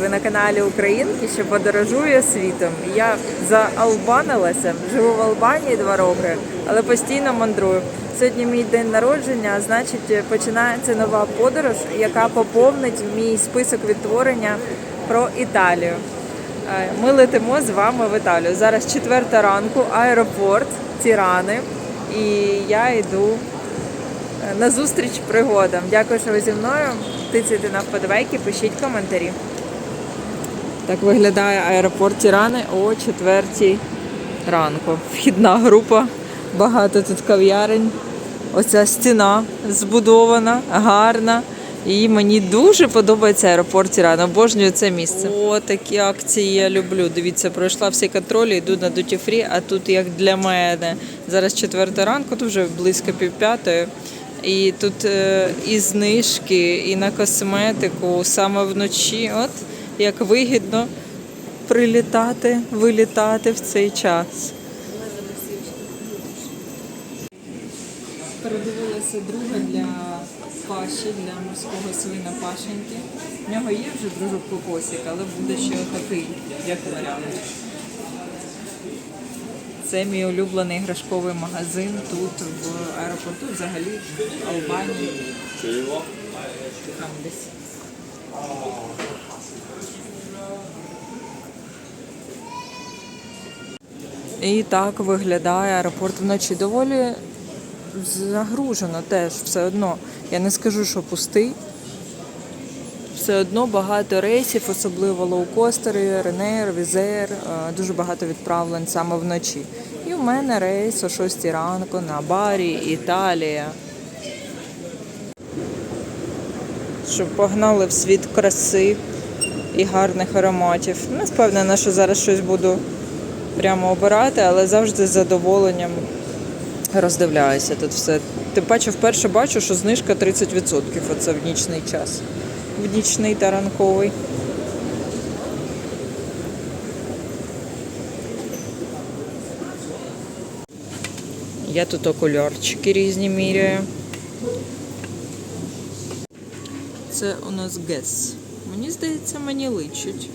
Ви на каналі Українки, що подорожує світом. Я заалбанилася, живу в Албанії два роки, але постійно мандрую. Сьогодні мій день народження, значить починається нова подорож, яка поповнить мій список відтворення про Італію. Е, Ми летимо з вами в Італію. Зараз четверта ранку, аеропорт Тірани, і я йду на зустріч пригодам. Дякую, що ви зі мною. Тицяйте на вподобайки, пишіть коментарі. Так виглядає аеропорт Тірани о четвертій ранку. Вхідна група, багато тут кав'ярень. Оця стіна збудована, гарна. І мені дуже подобається аеропорт Тірана. Обожнюю це місце. О, такі акції я люблю. Дивіться, пройшла всі контролі, йду на дуті фрі, а тут як для мене. Зараз четверта ранку, то вже близько півп'ятої. І тут е, і знижки, і на косметику саме вночі. От як вигідно прилітати, вилітати в цей час. Передивилася друга для паші, для морського свина пашеньки. В нього є вже дружок кокосик, але буде ще такий, як варіант. Це мій улюблений іграшковий магазин тут в аеропорту, взагалі в Албанії. Там десь. І так виглядає аеропорт вночі. Доволі загружено теж все одно. Я не скажу, що пустий. Все одно багато рейсів, особливо лоукостери, Ренейр, Візер, дуже багато відправлень саме вночі. І у мене рейс о 6 ранку на барі, Італія. Щоб погнали в світ краси і гарних ароматів. Не впевнена, що зараз щось буду прямо обирати, але завжди з задоволенням роздивляюся тут все. Тим паче вперше бачу, що знижка 30% оце в нічний час. В нічний та ранковий. Я тут окулярчики різні міряю. Це у нас гес. Мені здається, мені личить.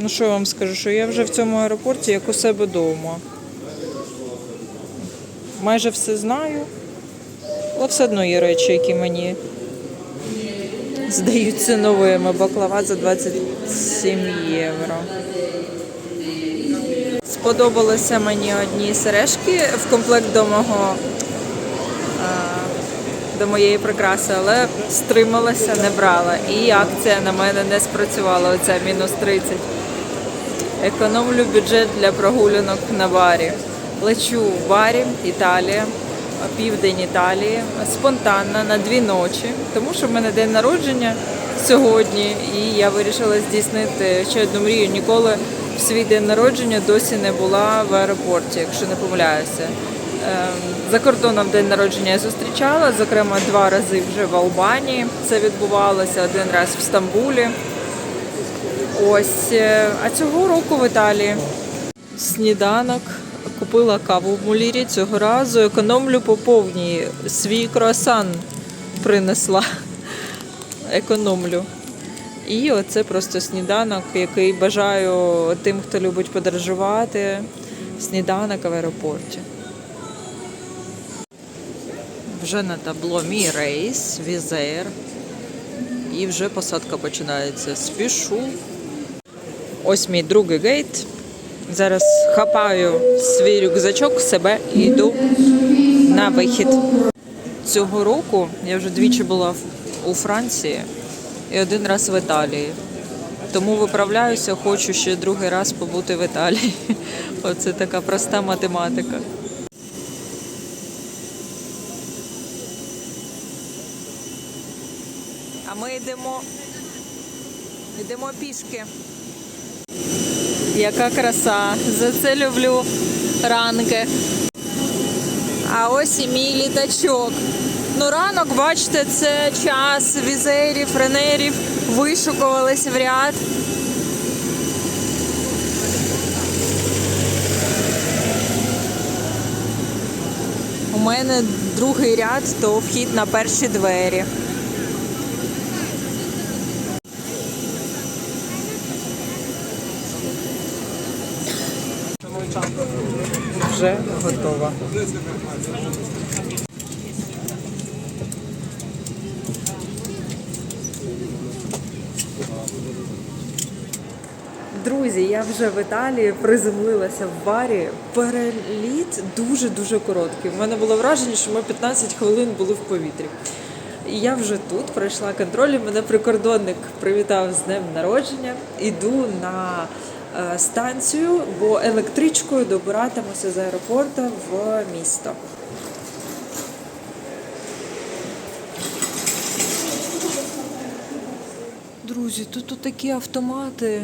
Ну що я вам скажу, що я вже в цьому аеропорті як у себе вдома. Майже все знаю, але все одно є речі, які мені здаються новими. Баклава за 27 євро. Сподобалися мені одні сережки в комплект до мого до моєї прикраси, але стрималася, не брала. І акція на мене не спрацювала. Оця мінус 30. Економлю бюджет для прогулянок на барі. Лечу в барі, Італія, південь Італії, спонтанно на дві ночі, тому що в мене день народження сьогодні, і я вирішила здійснити ще одну мрію. Ніколи в свій день народження досі не була в аеропорті, якщо не помиляюся. Ем, За кордоном день народження я зустрічала, зокрема, два рази вже в Албанії. Це відбувалося один раз в Стамбулі. Ось, е, а цього року в Італії. Сніданок. Купила каву в Мулірі цього разу. Економлю по повній. Свій круасан принесла. Економлю. І оце просто сніданок, який бажаю тим, хто любить подорожувати. Сніданок в аеропорті. Вже на табло мій рейс, візер. І вже посадка починається. Спішу. Ось мій другий гейт. Зараз хапаю свій рюкзачок, себе і йду на вихід. Цього року я вже двічі була у Франції і один раз в Італії. Тому виправляюся, хочу ще другий раз побути в Італії. Оце така проста математика. А ми йдемо, йдемо пішки. Яка краса. За це люблю ранки. А ось і мій літачок. Ну, ранок, бачите, це час візерів, ренерів вишукувались в ряд. У мене другий ряд, то вхід на перші двері. Вже готова. Друзі, я вже в Італії приземлилася в барі. Переліт дуже-дуже короткий. У мене було враження, що ми 15 хвилин були в повітрі. І я вже тут пройшла контроль, мене прикордонник привітав з днем народження. Іду на станцію, бо електричкою добиратимуся з аеропорту в місто. Друзі, тут, тут такі автомати,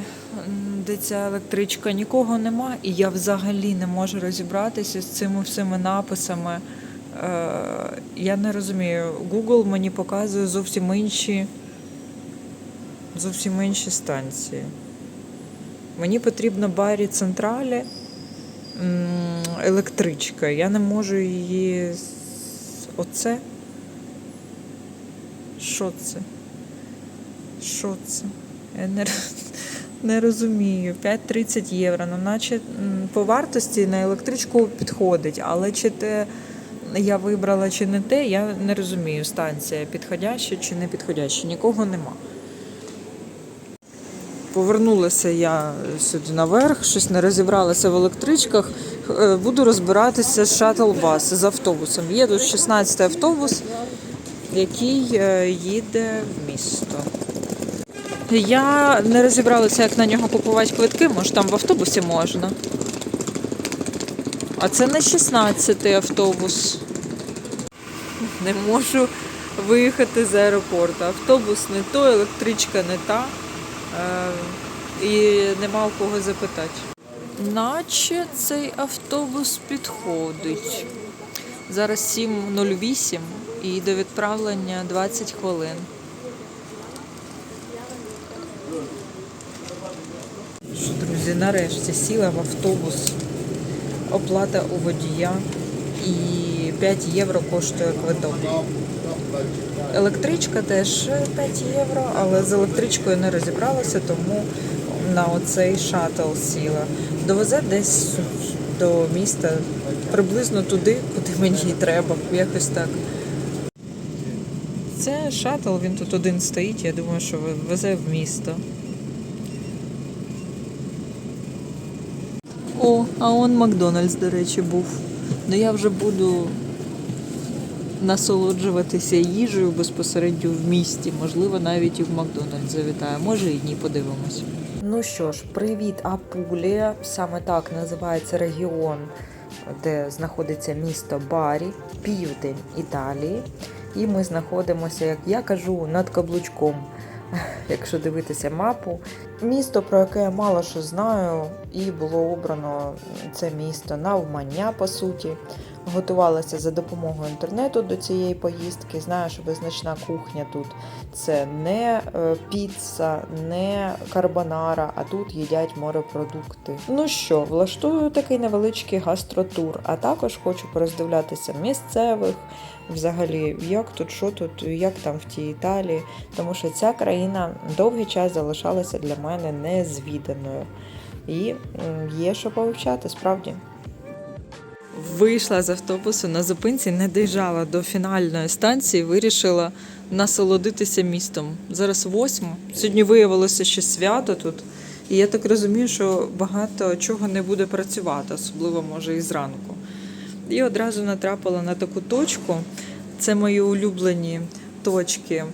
де ця електричка нікого нема, і я взагалі не можу розібратися з цими всіми написами. Е, я не розумію. Google мені показує зовсім інші, зовсім інші станції. Мені потрібно Барі Централі електричка. Я не можу її. Оце? Що це? Що це? Я не, не розумію. 5,30 євро. Ну, наче по вартості на електричку підходить, але чи те я вибрала, чи не те, я не розумію. Станція підходяща чи не підходяща. Нікого нема. Повернулася я сюди наверх, щось не розібралася в електричках. Е, Буду розбиратися з шатл-бас, з автобусом. Є тут 16 автобус, який е, їде в місто. Я не розібралася, як на нього купувати квитки, може там в автобусі можна. А це не 16-й автобус. Не можу виїхати з аеропорту. Автобус не то, електричка не та. Е, і нема у кого запитати. Наче цей автобус підходить. Зараз 7.08 і до відправлення 20 хвилин. Друзі, нарешті сіла в автобус. Оплата у водія і 5 євро коштує квиток. Електричка теж 5 євро, але з електричкою не розібралася, тому на оцей шатл сіла. Довезе десь до міста, приблизно туди, куди мені треба, якось так. Це шатл, він тут один стоїть, я думаю, що везе в місто. О, а он Макдональдс, до речі, був. Ну я вже буду насолоджуватися їжею безпосередньо в місті. Можливо, навіть і в Макдональдс завітаю. Може і ні, подивимось. Ну що ж, привіт, Апулія. Саме так називається регіон, де знаходиться місто Барі, південь Італії. І ми знаходимося, як я кажу, над каблучком. Якщо дивитися мапу, місто, про яке я мало що знаю, і було обрано це місто навмання, по суті. Готувалася за допомогою інтернету до цієї поїздки. Знаю, що визначна кухня тут це не е, піца, не карбонара, а тут їдять морепродукти. Ну що, влаштую такий невеличкий гастротур, а також хочу пороздивлятися місцевих, взагалі, як тут, що тут, як там в тій Італії, тому що ця країна довгий час залишалася для мене незвіданою. І є що повивчати, справді. Вийшла з автобусу на зупинці, не доїжджала до фінальної станції, вирішила насолодитися містом. Зараз восьмо. Сьогодні виявилося ще свято тут. І я так розумію, що багато чого не буде працювати, особливо може і зранку. І одразу натрапила на таку точку. Це мої улюблені точки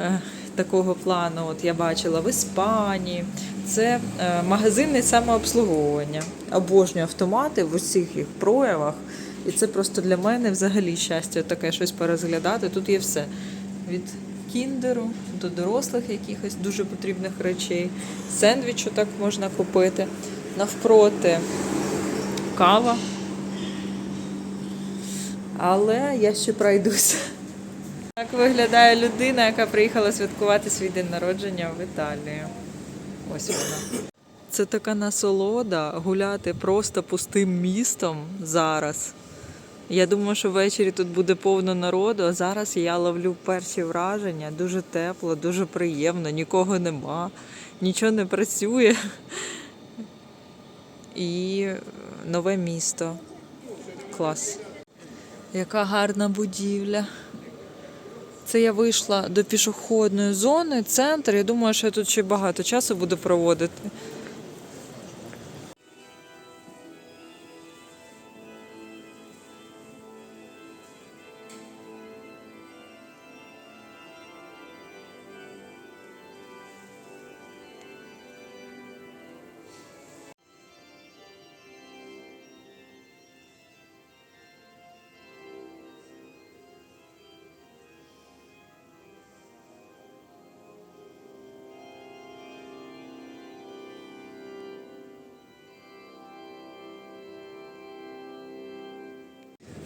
е, такого плану. От я бачила в Іспанії. Це е, магазинне самообслуговування. Обожнюю автомати в усіх їх проявах. І це просто для мене взагалі щастя таке щось перезглядати. Тут є все. Від кіндеру до дорослих якихось дуже потрібних речей. Сендвічу так можна купити. Навпроти кава. Але я ще пройдуся. Так виглядає людина, яка приїхала святкувати свій день народження в Італію. Ось вона. Це така насолода гуляти просто пустим містом зараз. Я думаю, що ввечері тут буде повно народу, а зараз я ловлю перші враження. Дуже тепло, дуже приємно, нікого нема, нічого не працює. І нове місто. Клас. Яка гарна будівля. Це я вийшла до пішохідної зони, центр. Я думаю, що я тут ще багато часу буду проводити.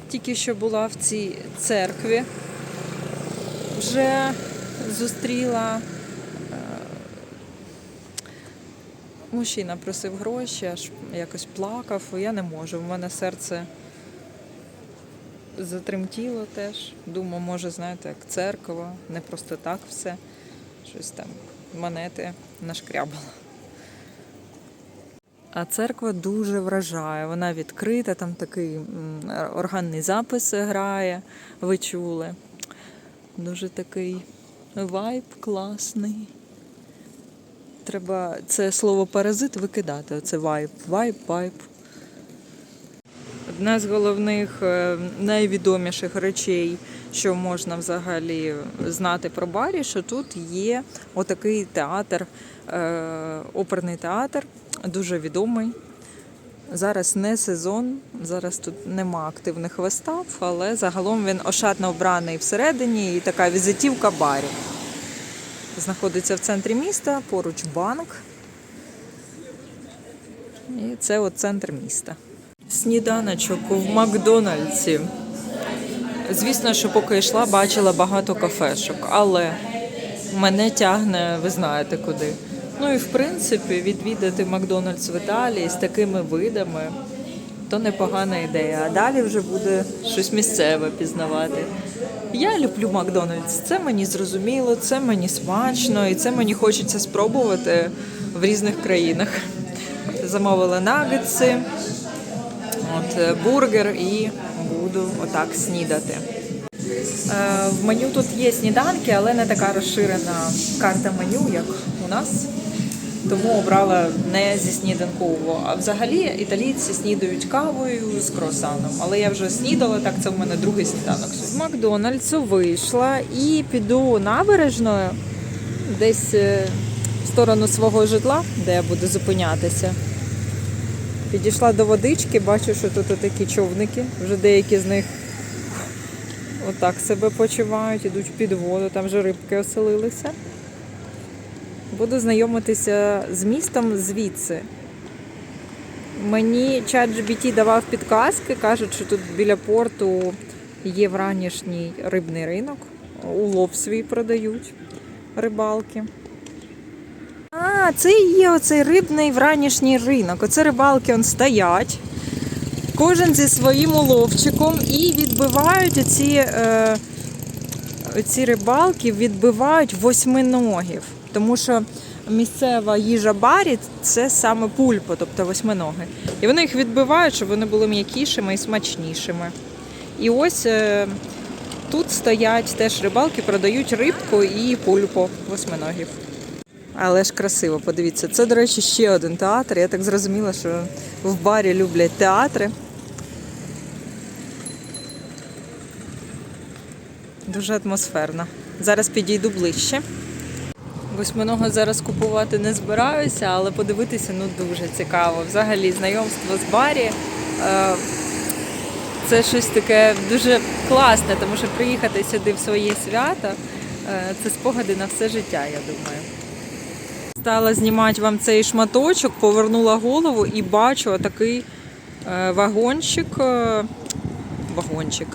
Тільки що була в цій церкві, вже зустріла. е, Мужчина просив гроші, аж якось плакав. Я не можу. В мене серце затремтіло теж. Думаю, може, знаєте, як церква, не просто так все. Щось там монети нашкрябала. А церква дуже вражає. Вона відкрита, там такий органний запис грає, ви чули. Дуже такий вайб класний. Треба це слово паразит викидати. Оце вайб. Вайб, вайб. Одна з головних е, найвідоміших речей, що можна взагалі знати про барі, що тут є отакий театр, е, оперний театр, дуже відомий. Зараз не сезон, зараз тут нема активних вистав, але загалом він ошатно вбраний всередині і така візитівка барів. Знаходиться в центрі міста, поруч банк. І це от центр міста. Сніданочок в Макдональдсі. Звісно, що поки йшла, бачила багато кафешок, але мене тягне, ви знаєте куди. Ну і в принципі, відвідати Макдональдс в Італії з такими видами то непогана ідея. А далі вже буде щось місцеве пізнавати. Я люблю Макдональдс. Це мені зрозуміло, це мені смачно, і це мені хочеться спробувати в різних країнах. Замовила нагетси, от, бургер і буду отак снідати. Е, В меню тут є сніданки, але не така розширена карта меню, як у нас. Тому обрала не зі сніданкового. А взагалі італійці снідають кавою з круасаном. Але я вже снідала, так це в мене другий сніданок. З Макдональдсу вийшла і піду набережною десь е, в сторону свого житла, де я буду зупинятися. Підійшла до водички, бачу, що тут такі човники, вже деякі з них отак себе почувають, ідуть під воду, там вже рибки оселилися. Буду знайомитися з містом звідси. Мені чат GBT давав підказки, кажуть, що тут біля порту є вранішній рибний ринок, улов свій продають рибалки. А, це і є оцей рибний вранішній ринок. Оце рибалки он стоять. Кожен зі своїм уловчиком і відбивають оці, е, оці рибалки відбивають восьминогів. Тому що місцева їжа барі це саме пульпо, тобто восьминоги. І вони їх відбивають, щоб вони були м'якішими і смачнішими. І ось е, тут стоять теж рибалки, продають рибку і пульпо восьминогів. Але ж красиво, подивіться. Це, до речі, ще один театр. Я так зрозуміла, що в барі люблять театри. Дуже атмосферно. Зараз підійду ближче. Восьминого зараз купувати не збираюся, але подивитися ну дуже цікаво. Взагалі, знайомство з барі. е, Це щось таке дуже класне, тому що приїхати сюди в своє свято е, це спогади на все життя, я думаю. Стала знімати вам цей шматочок, повернула голову і бачу такий вагончик. е, Вагончик.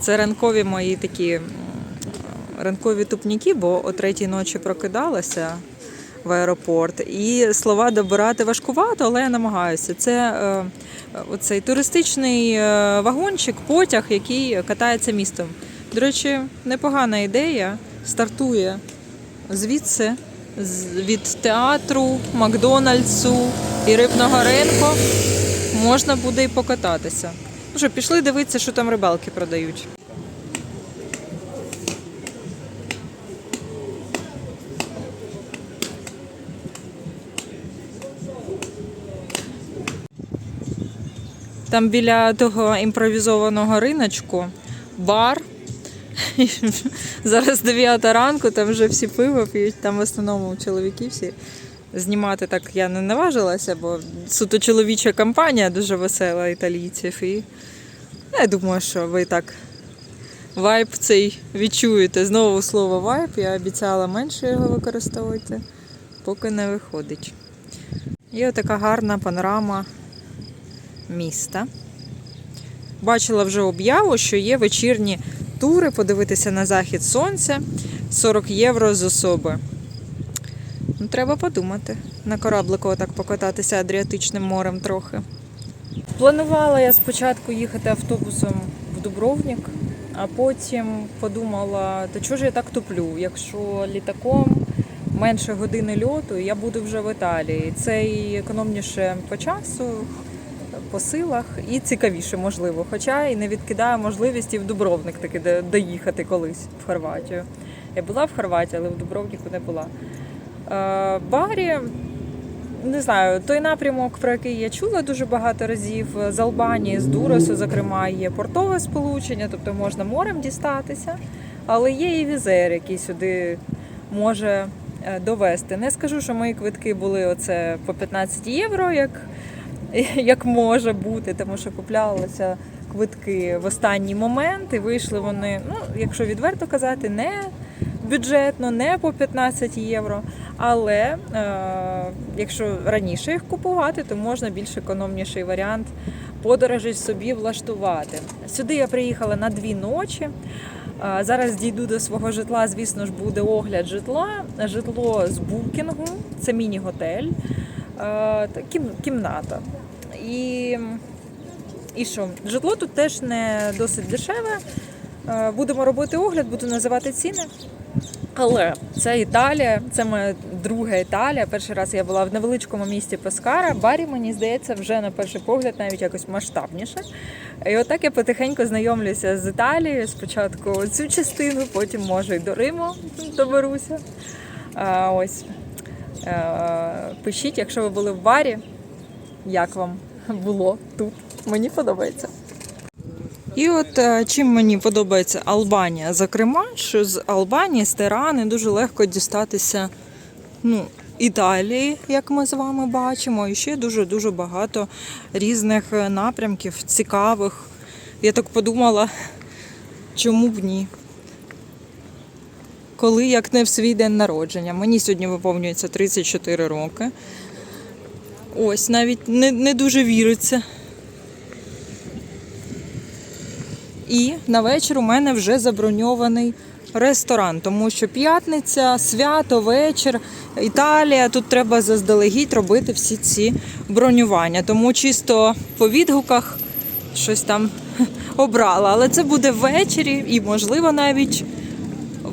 Це ранкові мої такі ранкові тупніки, бо о третій ночі прокидалася, в аеропорт. І слова добирати важкувато, але я намагаюся. Це е, оцей туристичний е, вагончик, потяг, який катається містом. До речі, непогана ідея. Стартує звідси, від театру, Макдональдсу і рибного ринку. Можна буде і покататися. Ну що, пішли дивитися, що там рибалки продають. Там біля того імпровізованого риночку бар. Зараз 9 ранку, там вже всі пиво п'ють, там в основному чоловіки всі. Знімати так я не наважилася, бо суто чоловіча компанія дуже весела італійців. І я думаю, що ви так вайб цей відчуєте. Знову слово вайб, я обіцяла менше його використовувати, поки не виходить. Є така гарна панорама міста. Бачила вже об'яву, що є вечірні тури подивитися на захід сонця 40 євро з особи. Ну, треба подумати. На кораблику отак покататися Адріатичним морем трохи. Планувала я спочатку їхати автобусом в Дубровник, а потім подумала, та чого ж я так туплю, якщо літаком менше години льоту, я буду вже в Італії. Це і економніше по часу, по силах і цікавіше, можливо. Хоча і не відкидаю можливість і в Дубровник таки доїхати колись в Хорватію. Я була в Хорватії, але в Дубровнику не була. Е, Барі, не знаю, той напрямок, про який я чула дуже багато разів, з Албанії, з Дуросу, зокрема, є портове сполучення, тобто можна морем дістатися, але є і візер, який сюди може е, довести. Не скажу, що мої квитки були оце по 15 євро, як, як може бути, тому що куплялися квитки в останній момент, і вийшли вони, ну, якщо відверто казати, не бюджетно, не по 15 євро. Але е, якщо раніше їх купувати, то можна більш економніший варіант подорожі собі влаштувати. Сюди я приїхала на дві ночі. Е, Зараз дійду до свого житла. Звісно ж, буде огляд житла. Житло з букінгу, це міні-готель, кімната. І, і що? Житло тут теж не досить дешеве. Е, Будемо робити огляд, буду називати ціни. Але це Італія, це моя друга Італія. Перший раз я була в невеличкому місті Пескара. Барі, мені здається, вже на перший погляд навіть якось масштабніше. І отак я потихеньку знайомлюся з Італією. Спочатку цю частину, потім може і до Риму доберуся. А, ось. Е, Пишіть, якщо ви були в барі, як вам було тут. Мені подобається. І от е, чим мені подобається Албанія, зокрема, що з Албанії, з Тирани дуже легко дістатися ну, Італії, як ми з вами бачимо, і ще дуже-дуже багато різних е, напрямків, цікавих. Я так подумала, чому б ні? Коли як не в свій день народження. Мені сьогодні виповнюється 34 роки. Ось навіть не, не дуже віриться. І на вечір у мене вже заброньований ресторан, тому що п'ятниця, свято, вечір, Італія. Тут треба заздалегідь робити всі ці бронювання. Тому чисто по відгуках щось там обрала. Але це буде ввечері і, можливо, навіть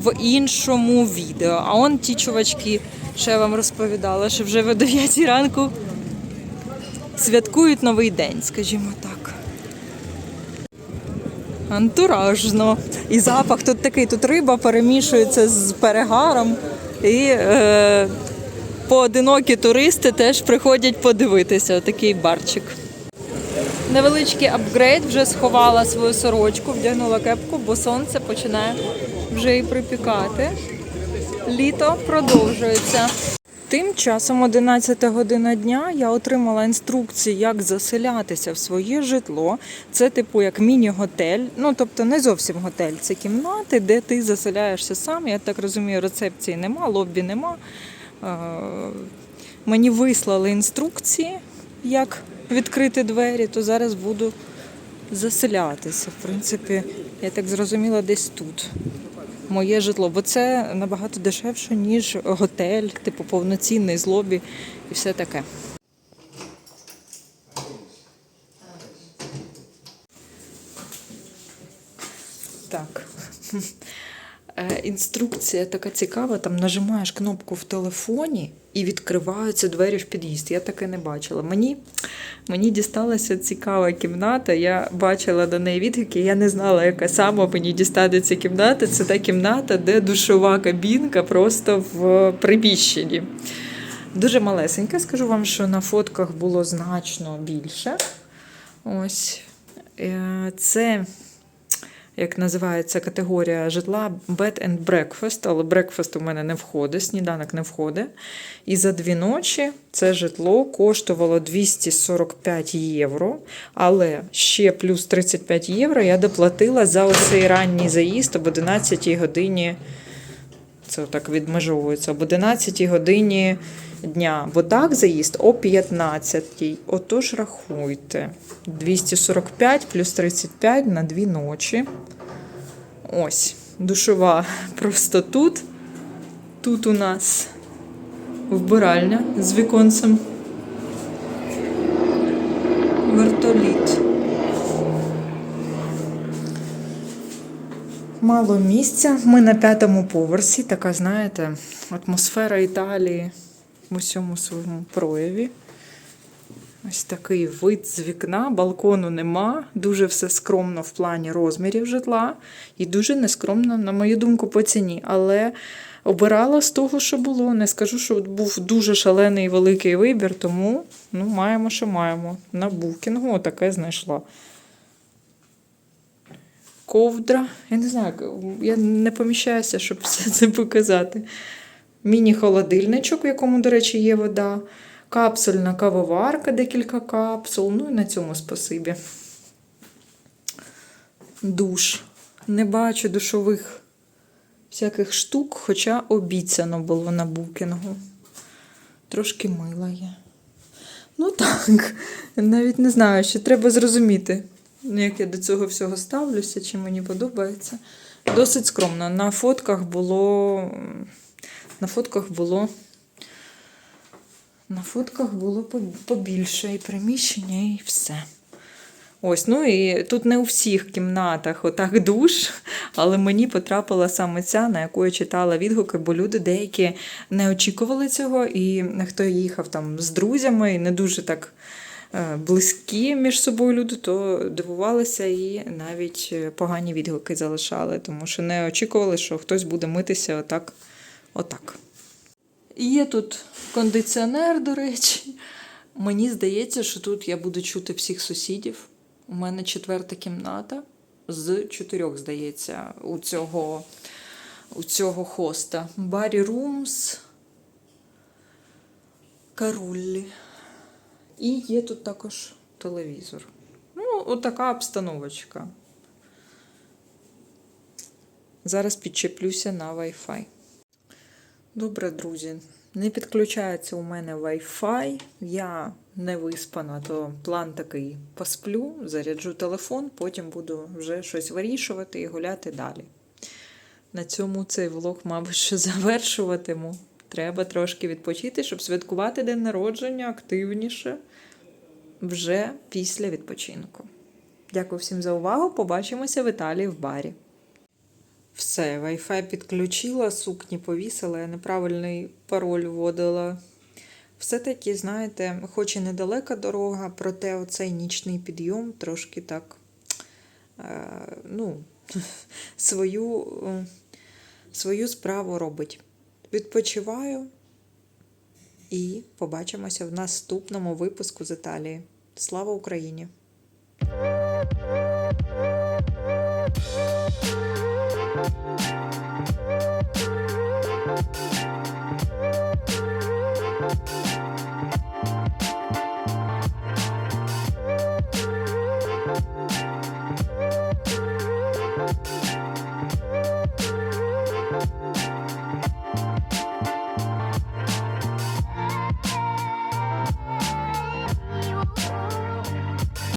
в іншому відео. А он ті чувачки, що я вам розповідала, що вже в 9 ранку святкують новий день, скажімо так. Антуражно. І запах тут такий, тут риба перемішується з перегаром. І е, поодинокі туристи теж приходять подивитися. Такий барчик. Невеличкий апгрейд, вже сховала свою сорочку, вдягнула кепку, бо сонце починає вже і припікати. Літо продовжується. Тим часом 11 година дня я отримала інструкції, як заселятися в своє житло. Це типу як міні-готель. Ну тобто не зовсім готель, це кімнати, де ти заселяєшся сам. Я так розумію, рецепції нема, лоббі нема. Е, Мені вислали інструкції, як відкрити двері, то зараз буду заселятися. В принципі, я так зрозуміла, десь тут. моє житло, бо це набагато дешевше, ніж готель, типу повноцінний з лобі і все таке. Так. Е, Інструкція така цікава, там нажимаєш кнопку в телефоні і відкриваються двері в під'їзд. Я таке не бачила. Мені, мені дісталася цікава кімната. Я бачила до неї відгуки. Я не знала, яка саме мені дістанеться кімната. Це та кімната, де душова кабінка просто в приміщенні. Дуже малесенька, скажу вам, що на фотках було значно більше. Ось. Е, Це як називається категорія житла bed and breakfast, але breakfast у мене не входить, сніданок не входить. І за дві ночі це житло коштувало 245 євро, але ще плюс 35 євро я доплатила за оцей ранній заїзд об 11 годині. Це так відмежовується об 11 годині дня. Бо так заїзд о 15. Отож рахуйте. 245 плюс 35 на дві ночі. Ось, душова просто тут. Тут у нас вбиральня з віконцем. Вертоліт. Мало місця. Ми на п'ятому поверсі. Така, знаєте, атмосфера Італії в усьому своєму прояві. Ось такий вид з вікна, балкону нема. Дуже все скромно в плані розмірів житла. І дуже нескромно, на мою думку, по ціні. Але обирала з того, що було. Не скажу, що був дуже шалений великий вибір, тому ну, маємо, що маємо. На букінгу таке знайшла. Ковдра. Я не знаю, я не поміщаюся, щоб все це показати. Міні-холодильничок, в якому, до речі, є вода. Капсульна кавоварка, декілька капсул. Ну і на цьому спасибі. Душ. Не бачу душових всяких штук, хоча обіцяно було на букінгу. Трошки мила є. Ну так, навіть не знаю, ще треба зрозуміти, як я до цього всього ставлюся, чи мені подобається. Досить скромно. На фотках було. На фотках було. На фотках було побільше і приміщення, і все. Ось, ну і тут не у всіх кімнатах отак душ, але мені потрапила саме ця, на яку я читала відгуки, бо люди деякі не очікували цього, і хто їхав там з друзями і не дуже так близькі між собою люди, то дивувалися і навіть погані відгуки залишали, тому що не очікували, що хтось буде митися отак. отак. Є тут кондиціонер, до речі. Мені здається, що тут я буду чути всіх сусідів. У мене четверта кімната з чотирьох, здається, у цього у цього хоста. Барі Румс, Каруллі. І є тут також телевізор. Ну, отака обстановочка. Зараз підчеплюся на Wi-Fi. Добре, друзі. Не підключається у мене Wi-Fi. Я не виспана, то план такий посплю, заряджу телефон, потім буду вже щось вирішувати і гуляти далі. На цьому цей влог, мабуть, що завершуватиму. Треба трошки відпочити, щоб святкувати день народження активніше вже після відпочинку. Дякую всім за увагу. Побачимося в Італії в барі. Все, Wi-Fi підключила, сукні повісила, я неправильний пароль вводила. Все-таки, знаєте, хоч і недалека дорога, проте оцей нічний підйом трошки так е, ну, свою, е, свою справу робить. Відпочиваю і побачимося в наступному випуску з Італії. Слава Україні!